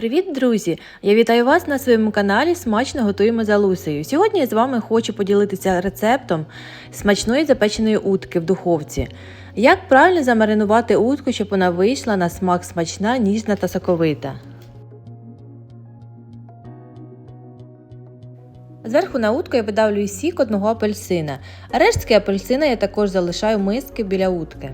Привіт, друзі! Я вітаю вас на своєму каналі Смачно готуємо за Лусею. Сьогодні я з вами хочу поділитися рецептом смачної запеченої утки в духовці. Як правильно замаринувати утку, щоб вона вийшла на смак смачна, ніжна та соковита. Зверху на утку я видавлюю сік одного апельсина. Рештки апельсина я також залишаю в миски біля утки.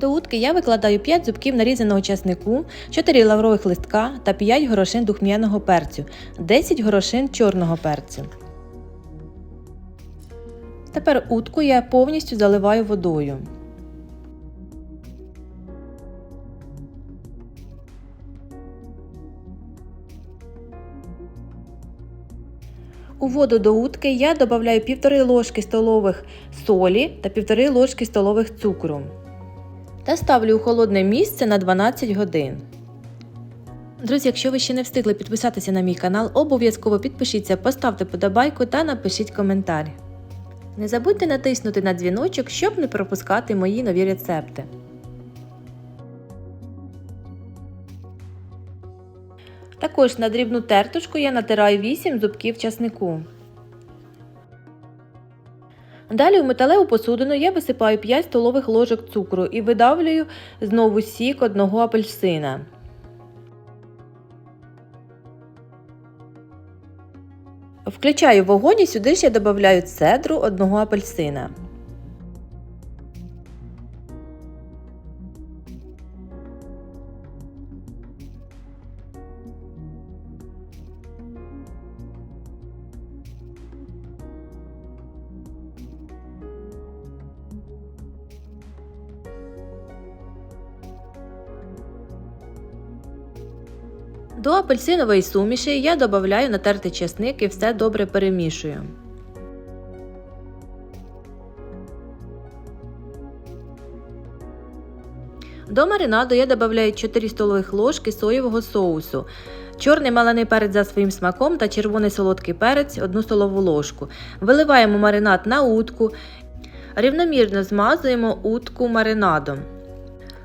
До утки я викладаю 5 зубків нарізаного часнику, 4 лаврових листка та 5 горошин духмяного перцю, 10 горошин чорного перцю. Тепер утку я повністю заливаю водою. У воду до утки я додаю 1,5 ложки столових солі та 1,5 ложки столових цукру та ставлю у холодне місце на 12 годин. Друзі, якщо ви ще не встигли підписатися на мій канал, обов'язково підпишіться, поставте подобайку та напишіть коментар. Не забудьте натиснути на дзвіночок, щоб не пропускати мої нові рецепти. Також на дрібну тертушку я натираю 8 зубків часнику. Далі у металеву посудину я висипаю 5 столових ложок цукру і видавлюю знову сік одного апельсина. Включаю вогонь і сюди я додаю цедру одного апельсина. До апельсинової суміші я додаю натертий чесник і все добре перемішую. До маринаду я додаю 4 столових ложки соєвого соусу, чорний маланий перець за своїм смаком та червоний солодкий перець 1 столову ложку. Виливаємо маринад на утку, рівномірно змазуємо утку маринадом.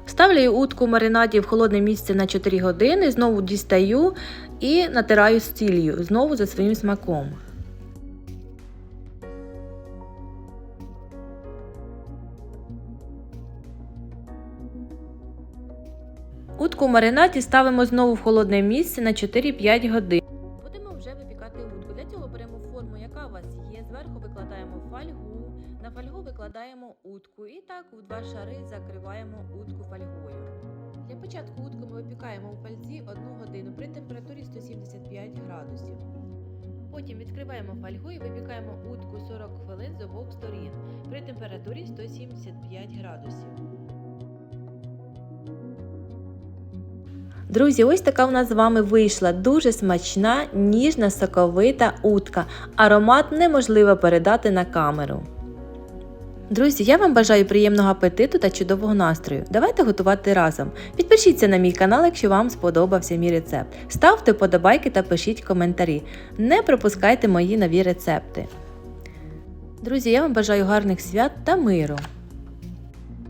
Ставлю утку в маринаді в холодне місце на 4 години, знову дістаю і натираю з ціллю, знову за своїм смаком. Утку в маринаді ставимо знову в холодне місце на 4-5 годин. Зверху викладаємо фольгу, на фольгу викладаємо утку і так у два шари закриваємо утку фольгою. Для початку утку ми випікаємо у фользі 1 годину при температурі 175 градусів. Потім відкриваємо фольгу і випікаємо утку 40 хвилин з обох сторін при температурі 175 градусів. Друзі, ось така у нас з вами вийшла дуже смачна, ніжна, соковита утка. Аромат неможливо передати на камеру. Друзі, я вам бажаю приємного апетиту та чудового настрою. Давайте готувати разом. Підпишіться на мій канал, якщо вам сподобався мій рецепт. Ставте подобайки та пишіть коментарі. Не пропускайте мої нові рецепти. Друзі, я вам бажаю гарних свят та миру.